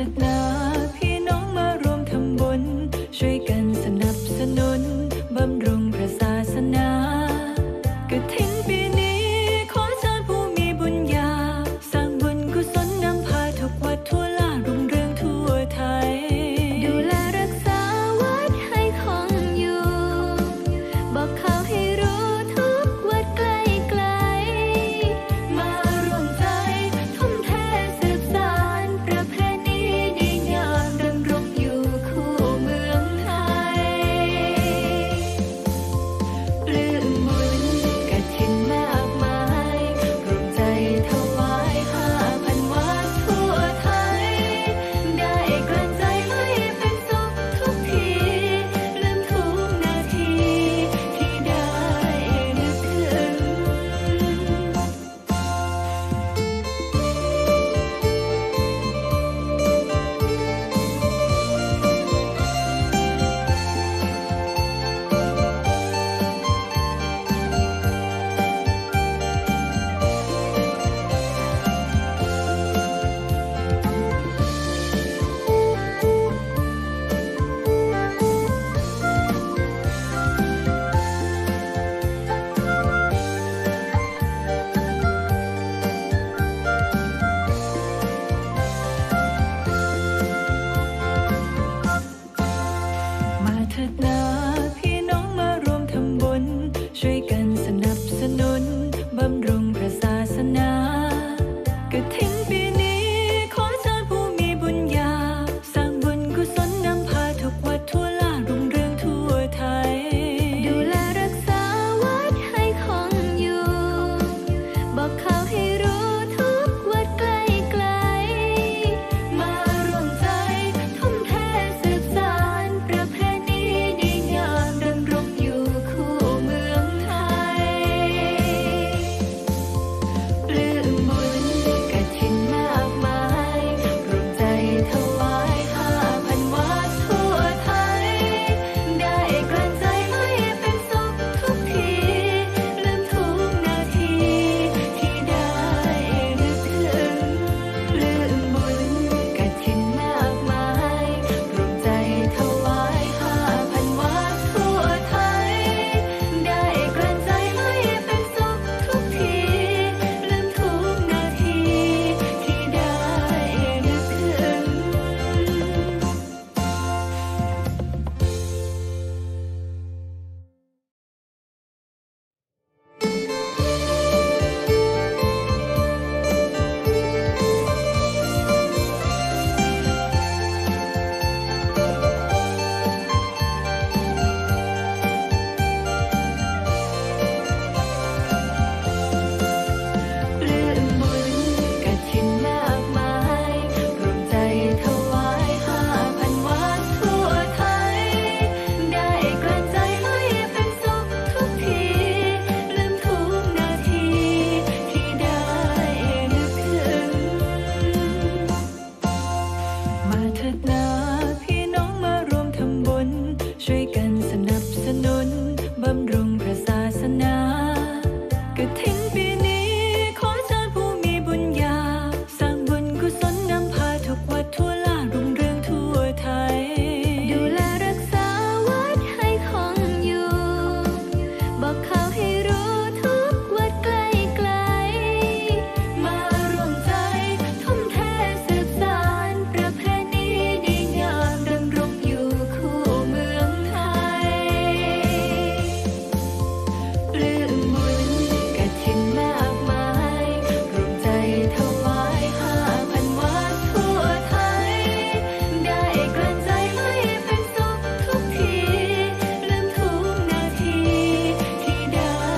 ถิดนาพี่น้องมารวมทำบุญ ช่วยกันสนับสนุน บำรุงพระศาสนากระถินปี could never.